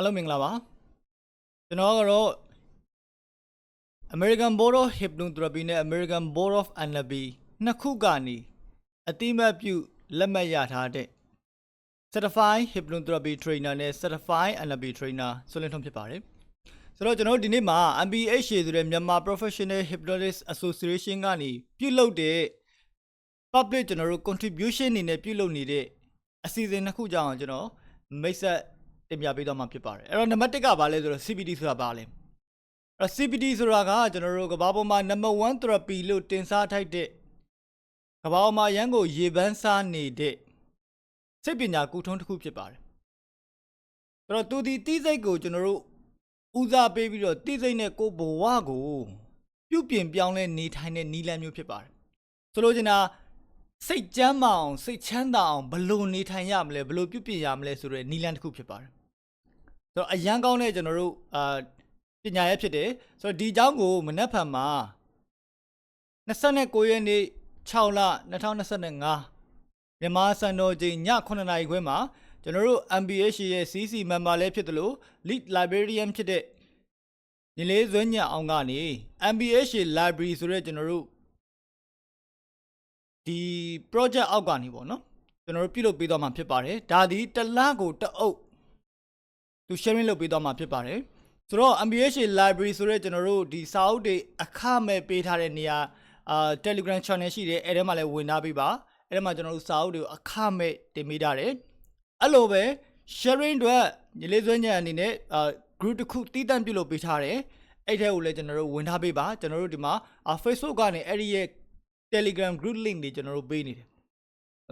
အားလုံးမင်္ဂလာပါကျွန်တော်ကတော့ American Board of Hypnotherapy နဲ့ American Board of NLP နှစ်ခုကနေအတိမတ်ပြုလက်မှတ်ရထားတဲ့ Certified Hypnotherapy Trainer နဲ့ Certified NLP Trainer ဆိုလင်းထုံးဖြစ်ပါတယ်ဆိုတော့ကျွန်တော်တို့ဒီနေ့မှာ MBH ဆိုတဲ့မြန်မာ Professional Hypnotist Association ကနေပြုလုပ်တဲ့ public ကျွန်တော်တို့ contribution အနေနဲ့ပြုလုပ်နေတဲ့အစီအစဉ်နှစ်ခုကြောင့်ကျွန်တော်မိတ်ဆက် တင်ပြပေးသွားမှာဖြစ်ပါတယ်အဲ့တော့နံပါတ်1ကဘာလဲဆိုတော့ CBT ဆိုတာဘာလဲအဲ့တော့ CBT ဆိုတာကကျွန်တော်တို့ကမ္ဘာပေါ်မှာ number 1 therapy လို့တင်စားထိုက်တဲ့ကမ္ဘာပေါ်မှာရန်ကိုရေပန်းစားနေတဲ့စိတ်ပညာကူထုံးတစ်ခုဖြစ်ပါတယ်အဲ့တော့သူဒီတိစိတ်ကိုကျွန်တော်တို့ဦးစားပေးပြီးတော့တိစိတ်နဲ့ကိုယ်ဘဝကိုပြုပြင်ပြောင်းလဲနေထိုင်တဲ့နီလန်းမျိုးဖြစ်ပါတယ်ဆိုလိုချင်တာစိတ်ကြမ်းမအောင်စိတ်ချမ်းသာအောင်ဘယ်လို့နေထိုင်ရမလဲဘယ်လို့ပြုပြင်ရမလဲဆိုတဲ့နီလန်တစ်ခုဖြစ်ပါတယ် ဆိုတော့အရန်ကောင်းတဲ့ကျွန်တော်တို့အာပညာရဲ့ဖြစ်တယ်ဆိုတော့ဒီအကြောင်းကိုမနက်ဖြန်မှာ29ရက်နေ့6လ2025မြန်မာစံတော်ချိန်ည9:00နာရီခွဲမှာကျွန်တော်တို့ MBH ရဲ့ CC member လည်းဖြစ်တယ်လို့ lead librarian ဖြစ်တဲ့ညီလေးဇွန်းညအောင်ကနေ MBH library ဆိုတဲ့ကျွန်တော်တို့ဒီ project အောက်ကနေပေါ့နော်ကျွန်တော်တို့ပြုလုပ်ပေးသွားမှာဖြစ်ပါတယ်ဒါဒီတစ်လကိုတအုပ် သူ sharing လုပ်ပေးသွားမှာဖြစ်ပါတယ်ဆိုတော့ MBH library ဆိုတော့ကျွန်တော်တို့ဒီစာအုပ်တွေအခမဲ့ပေးထားတဲ့နေရာအာ Telegram channel ရှိတယ်အဲ့ထဲမှာလည်းဝင်ထားပေးပါအဲ့ထဲမှာကျွန်တော်တို့စာအုပ်တွေကိုအခမဲ့တင်ပေးထားတယ်အဲ့လိုပဲ sharing အတွက်ညီလေးစွမ်းညံအနေနဲ့အာ group တစ်ခုတည်တံ့ပြုလုပ်ပေးထားတယ်အဲ့ထဲကိုလည်းကျွန်တော်တို့ဝင်ထားပေးပါကျွန်တော်တို့ဒီမှာအာ Facebook ကနေအဲ့ဒီရဲ့ Telegram group link တွေကျွန်တော်တို့ပေးနေတယ်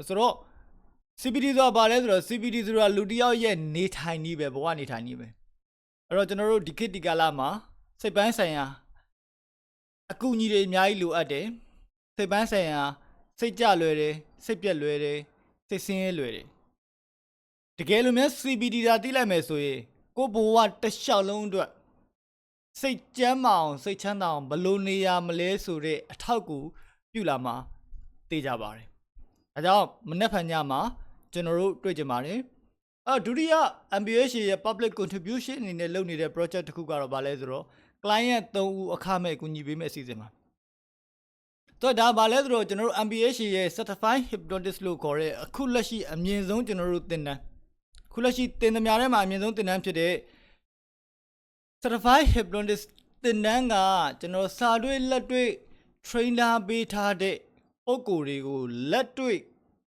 ဆိုတော့ CPD ဆိုတာဘာလဲဆိုတော့ CPD ဆိုတာလူတစ်ယောက်ရဲ့နေထိုင်နည်းပဲဘဝနေထိုင်နည်းပဲအဲ့တော့ကျွန်တော်တို့ဒီခေတ်ဒီကာလမှာစိတ်ပိုင်းဆိုင်ရာအကူအညီတွေအများကြီးလိုအပ်တယ်စိတ်ပိုင်းဆိုင်ရာစိတ်ကြလွယ်တယ်စိတ်ပြက်လွယ်တယ်စိတ်ဆင်းရဲလွယ်တယ်တကယ်လို့များ CPD ဒါသိလိုက်မယ်ဆိုရင်ကိုယ့်ဘဝတစ်လျှောက်လုံးအတွက်စိတ်ကြမ်းမအောင်စိတ်ချမ်းသာအောင်ဘယ်လိုနေရမလဲဆိုတဲ့အထောက်အကူပြုလာမှာသိကြပါတယ်။ဒါကြောင့်မနေ့ဖန်ညမှာ ကျွန်တော်တို့တွေ့ကြပါတယ်။အဲဒုတိယ MBH ရဲ့ public contribution အနေနဲ့လုပ်နေတဲ့ project တစ်ခုကတော့ဘာလဲဆိုတော့ client 3ဦးအခမဲ့အကူအညီပေးမယ့်အစီအစဉ်ပါ။တော့ဒါဘာလဲဆိုတော့ကျွန်တော်တို့ MBH ရဲ့ certified hypnotist လို့ခေါ်တဲ့အခုလက်ရှိအမြင့်ဆုံးကျွန်တော်တို့သင်တန်းအခုလက်ရှိသင်သမျှထဲမှာအမြင့်ဆုံးသင်တန်းဖြစ်တဲ့ certified hypnotist သင်တန်းကကျွန်တော်စာတွေ့လက်တွေ့ trainer ပေးထားတဲ့ပုံကိုယ်တွေကိုလက်တွေ့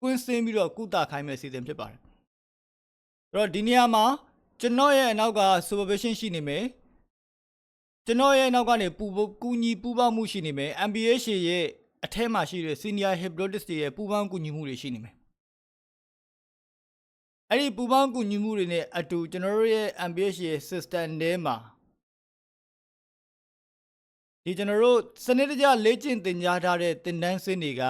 ကွင်းစင်းပြီးတော့ကုသခိုင်းမဲ့အစီအစဉ်ဖြစ်ပါတယ်။အဲ့တော့ဒီနေရာမှာကျွန်တော်ရဲ့အနောက်က supervision ရှိနေမယ်။ကျွန်တော်ရဲ့အနောက်ကနေပူပကူညီပူပေါင်းမှုရှိနေမယ်။ MBH ရဲ့အထက်မှာရှိတဲ့ senior hypnotist တွေရဲ့ပူပေါင်းကူညီမှုတွေရှိနေမယ်။အဲ့ဒီပူပေါင်းကူညီမှုတွေနဲ့အတူကျွန်တော်တို့ရဲ့ MBH ရဲ့ system ထဲမှာဒီကျွန်တော်တို့စနစ်တကျလေ့ကျင့်သင်ကြားထားတဲ့သင်တန်းစင်းတွေက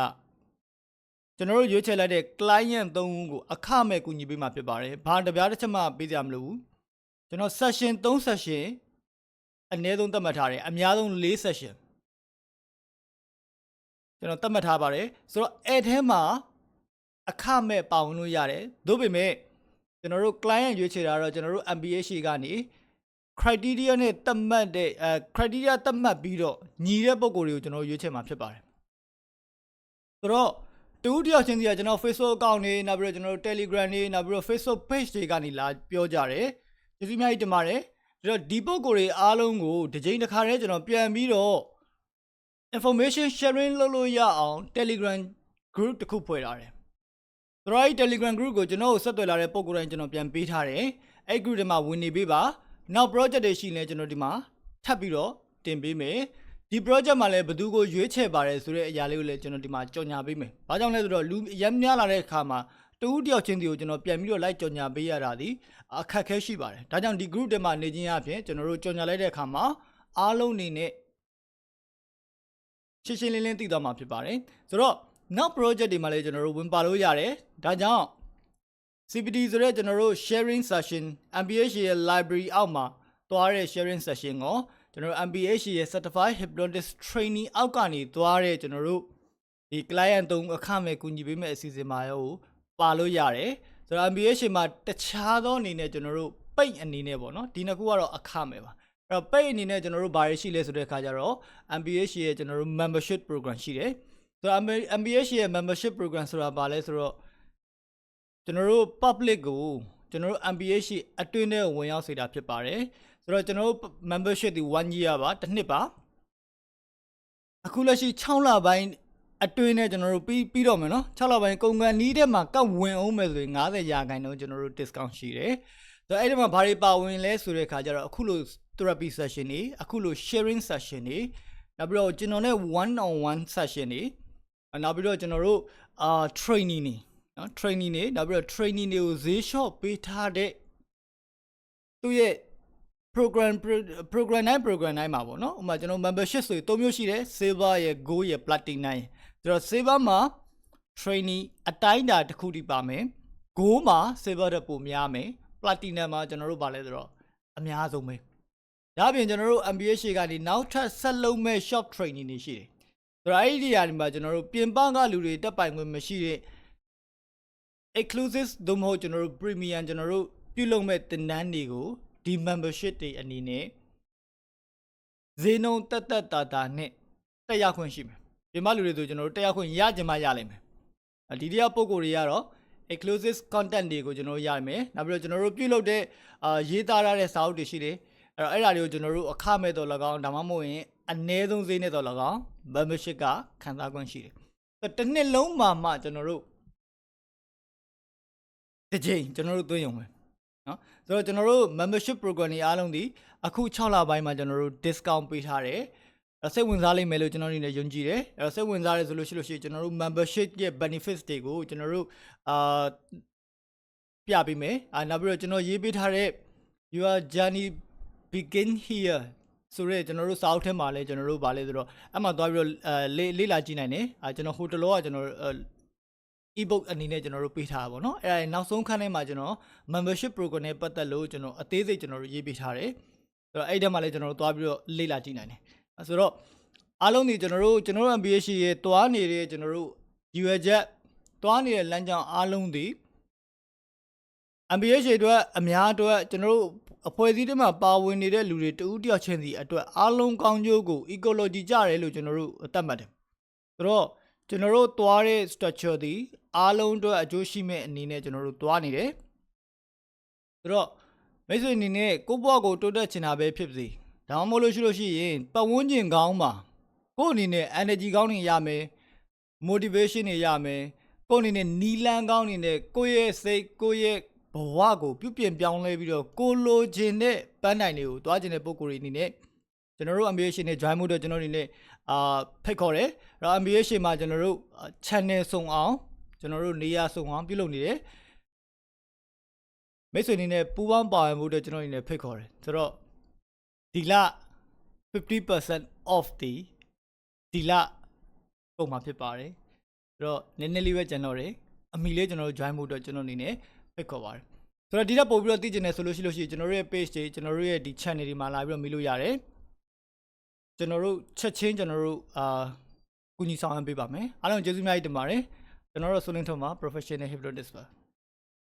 ကျွန်တော်တို့ရွေးချယ်လိုက်တဲ့ client 3ဦးကိုအခမဲ့ကူညီပေးမှာဖြစ်ပါတယ်။ဘာတပြားတစ်ချက်မှပေးကြမလို့ဘူး။ကျွန်တော် session 3 session အနည်းဆုံးသတ်မှတ်ထားတယ်အများဆုံး4 session ကျွန်တော်သတ်မှတ်ထားပါတယ်ဆိုတော့အဲ့ထဲမှာအခမဲ့ပါဝင်လို့ရတယ်။သို့ပေမဲ့ကျွန်တော်တို့ client ရွေးချယ်တာတော့ကျွန်တော်တို့ MBH ကနေ criteria နဲ့သတ်မှတ်တဲ့အဲ criteria သတ်မှတ်ပြီးတော့ညီတဲ့ပုံကိုယ်တွေကိုကျွန်တော်ရွေးချယ်မှာဖြစ်ပါတယ်ဆိုတော့ တူတယောက်ချင်းစီကကျွန်တော် Facebook account နေနောက်ပြီးတော့ကျွန်တော်တို့ Telegram နေနောက်ပြီးတော့ Facebook page တွေကနေလာပြောကြတယ်ကျေးဇူးအများကြီးတင်ပါတယ်ဒါတော့ဒီပုံကိုယ်တွေအားလုံးကိုတစ်ချိန်တစ်ခါတည်းကျွန်တော်ပြန်ပြီးတော့ information sharing လုပ်လို့ရအောင် Telegram group တစ်ခုဖွဲ့ထားတယ်ဆိုတော့ဒီ Telegram group ကိုကျွန်တော်ဆက်သွယ်လာတဲ့ပုံကိုယ်တိုင်းကျွန်တော်ပြန်ပေးထားတယ်အဲ့ group ထဲမှာဝင်နေပေးပါနောက် project တွေရှိရင်လည်းကျွန်တော်ဒီမှာထပ်ပြီးတော့တင်ပေးမယ် ဒီ project မှာလည်းဘယ်သူကိုရွေးချယ်ပါတယ်ဆိုတဲ့အရာလေးကိုလည်းကျွန်တော်ဒီမှာကြော်ညာပေးမယ်။ဘာကြောင့်လဲဆိုတော့လူအများများလာတဲ့အခါမှာတဦးတယောက်ချင်းစီကိုကျွန်တော်ပြန်ပြီးတော့လိုက်ကြော်ညာပေးရတာဒီအခက်အခဲရှိပါတယ်။ဒါကြောင့်ဒီ group ထဲမှာနေခြင်းအပြင်ကျွန်တော်တို့ကြော်ညာလိုက်တဲ့အခါမှာအားလုံးအနေနဲ့ရှင်းရှင်းလင်းလင်းသိသွားမှာဖြစ်ပါတယ်။ဆိုတော့နောက် project တွေမှာလည်းကျွန်တော်တို့ဝင်ပါလို့ရတယ်။ဒါကြောင့် CPD ဆိုတဲ့ကျွန်တော်တို့ sharing session MBH ရဲ့ library အောက်မှာသွားတဲ့ sharing session ကို ကျွန်တော်တို့ MBH ရဲ့ certified hypnotist training အောက်ကနေသွားတဲ့ကျွန်တော်တို့ဒီ client 3အခမဲ့ကူညီပေးမဲ့အစီအစဉ်မှာရောပါလို့ရတယ်ဆိုတော့ MBH မှာတခြားသောအနေနဲ့ကျွန်တော်တို့ပိတ်အနေနဲ့ပေါ့နော်ဒီနှစ်ခုကတော့အခမဲ့ပါအဲ့တော့ပိတ်အနေနဲ့ကျွန်တော်တို့ဘာတွေရှိလဲဆိုတဲ့အခါကျတော့ MBH ရဲ့ကျွန်တော်တို့ membership program ရှိတယ်ဆိုတော့ MBH ရဲ့ membership program ဆိုတာဘာလဲဆိုတော့ကျွန်တော်တို့ public ကိုကျွန်တော်တို့ MBH အတွင်းထဲကိုဝင်ရောက်စေတာဖြစ်ပါတယ် ဆိုတော့ကျွန်တော်တို့ membership ဒီ1 year ပါတစ်နှစ်ပါအခုလက်ရှိ6လပိုင်းအတွင်းနဲ့ကျွန်တော်တို့ပြီးပြီးတော့မယ်နော်6လပိုင်းကုန်ကန်နီးတဲ့မှာကတ်ဝင်အောင်မယ်ဆိုရင်90ရာခိုင်နှုန်းကျွန်တော်တို့ discount ရှိတယ်ဆိုတော့အဲ့ဒီမှာဘာတွေပါဝင်လဲဆိုတဲ့ခါကျတော့အခုလို therapy session တွေအခုလို sharing session တွေနောက်ပြီးတော့ကျွန်တော်နဲ့ one on one session တွေနောက်ပြီးတော့ကျွန်တော်တို့အာ training တွေနော် training တွေနောက်ပြီးတော့ training တွေကိုဈေးလျှော့ပေးထားတဲ့သူ့ရဲ့ program program တိုင်း program တိုင်းမှာပေါ့နော်ဥပမာကျွန်တော် membership ဆိုရင်၃မျိုးရှိတယ် silver ရယ် gold ရယ် platinum ရယ်ဆိုတော့ silver မှာ training အတိုင်းအတာတစ်ခုတည်းပါမယ် gold မှာ silver တက်ပိုများမယ် platinum မှာကျွန်တော်တို့ဗာလဲဆိုတော့အများဆုံးပဲဒါအပြင်ကျွန်တော်တို့ MBA ရှေ့ကနေနောက်ထပ်ဆက်လုံးမဲ့ shop training တွေရှိတယ်ဆိုတော့အဲ့ဒီနေရာတွေမှာကျွန်တော်တို့ပြင်ပကလူတွေတက်ပိုင်ခွင့်မရှိတဲ့ exclusive သို့မဟုတ်ကျွန်တော်တို့ premium ကျွန်တော်တို့ပြုလုပ်မဲ့တင်နန်းတွေကို ဒီ membership တွေအနေနဲ့ဈေးနှုန်းတက်တက်တာတာနဲ့တက်ရောက်ခွင့်ရှိမယ်ပြင်ပလူတွေဆိုကျွန်တော်တို့တက်ရောက်ခွင့်ရကြမှာရလိမ့်မယ်အဒီတရားပုံကိုယ်တွေကတော့ exclusive content တွေကိုကျွန်တော်တို့ရမယ်နောက်ပြီးတော့ကျွန်တော်တို့ပြုလုပ်တဲ့အာရေးသားရတဲ့စာအုပ်တွေရှိတယ်အဲ့တော့အဲ့ဒါတွေကိုကျွန်တော်တို့အခမဲ့တော့၎င်းဒါမှမဟုတ်ရင်အနည်းဆုံးဈေးနဲ့တော့၎င်း membership ကခံစား권ရှိတယ်ဆိုတော့တစ်နှစ်လုံးမှာမှကျွန်တော်တို့တစ်ချိန်ကျွန်တော်တို့သွင်းရုံပဲ နော်ဆိုတော့ကျွန်တော်တို့ membership program တွေအားလုံးဒီအခု6လပိုင်းမှာကျွန်တော်တို့ discount ပေးထားတယ်အဲ့တော့စိတ်ဝင်စားလိမ့်မယ်လို့ကျွန်တော်အနေနဲ့ယုံကြည်တယ်အဲ့တော့စိတ်ဝင်စားရဲဆိုလို့ရှိလို့ရှိရင်ကျွန်တော်တို့ membership ရဲ့ benefits တွေကိုကျွန်တော်တို့အာပြပေးမယ်အာနောက်ပြီးတော့ကျွန်တော်ရေးပေးထားတဲ့ your journey begin here ဆိုရဲကျွန်တော်တို့စာအုပ်ထဲမှာလည်းကျွန်တော်တို့ဗာလဲဆိုတော့အဲ့မှာသွားပြီးတော့အဲလေလေ့လာကြည့်နိုင်တယ်အာကျွန်တော်ဟိုတလောကကျွန်တော် ebook အနေနဲ့ကျွန်တော်တို့ပေးထားတာပေါ့နော်အဲ့ဒါနောက်ဆုံးခန်းထဲမှာကျွန်တော် membership program နဲ့ပတ်သက်လို့ကျွန်တော်အသေးစိတ်ကျွန်တော်တို့ရေးပေးထားတယ်ဆိုတော့အဲ့ဒီထဲမှာလည်းကျွန်တော်တို့သွားပြီးတော့လေ့လာကြည့်နိုင်တယ်အဲဆိုတော့အားလုံးဒီကျွန်တော်တို့ကျွန်တော်တို့ MBH ရဲ့တွားနေတဲ့ကျွန်တော်တို့ UR ချက်တွားနေတဲ့လမ်းကြောင်းအားလုံးဒီ MBH အတွက်အများအတွက်ကျွန်တော်တို့အဖွဲ့အစည်းတွေမှာပါဝင်နေတဲ့လူတွေတဦးတယောက်ချင်းစီအတွက်အားလုံးကောင်းကျိုးကို ecology ကြတယ်လို့ကျွန်တော်တို့သတ်မှတ်တယ်ဆိုတော့ ကျွန်တော်တို့သွားတဲ့ structure ဒီအားလုံးအတွက်အကျိုးရှိမဲ့အနေနဲ့ကျွန်တော်တို့သွားနေတယ်ဆိုတော့မိတ်ဆွေအနေနဲ့ကိုယ့်ဘဝကိုတိုးတက်ချင်တာပဲဖြစ်စေဒါမှမဟုတ်လို့ရှိလို့ရှိရင်ပတ်ဝန်းကျင်ကောင်းပါကိုယ့်အနေနဲ့ energy ကောင်းနေရမယ် motivation တွေရမယ်ကိုယ့်အနေနဲ့နီလန်းကောင်းနေနဲ့ကိုယ့်ရဲ့စိတ်ကိုယ့်ရဲ့ဘဝကိုပြုပြင်ပြောင်းလဲပြီးတော့ကိုလိုချင်တဲ့ပန်းတိုင်တွေကိုတွားချင်တဲ့ပုံကိုယ်တွေအနေနဲ့ကျွန်တော်တို့ ambition နဲ့ join မှုတော့ကျွန်တော်အနေနဲ့ အာဖိတ်ခေါ်တယ်အဲ့တော့ ambition မှာကျွန်တော်တို့ channel စုံအောင်ကျွန်တော်တို့နေရာစုံအောင်ပြုလုပ်နေတယ်မိတ်ဆွေအနေနဲ့ပူပေါင်းပါဝင်မှုတော့ကျွန်တော်အနေနဲ့ဖိတ်ခေါ်တယ်ဆိုတော့ဒီလ50% off ဒီဒီလပုံမှာဖြစ်ပါတယ်ဆိုတော့နည်းနည်းလေးပဲကျွန်တော်တွေအမိလေးကျွန်တော်တို့ join မှုတော့ကျွန်တော်အနေနဲ့ဖိတ်ခေါ်ပါတယ်ဆိုတော့ဒီတော့ပို့ပြီးတော့သိကျင်တယ်ဆိုလို့ရှိလို့ရှိရင်ကျွန်တော်တို့ရဲ့ page တွေကျွန်တော်တို့ရဲ့ဒီ channel တွေမှာလာပြီးတော့မိလို့ရတယ် ကျွန်တော်တို့ချက်ချင်းကျွန်တော်တို့အာကူညီဆောင်ရွက်ပေးပါမယ်အားလုံးကျေးဇူးအများကြီးတင်ပါတယ်ကျွန်တော်တို့ဆိုလင်းထုံးမှာ professional hypnotist ပါ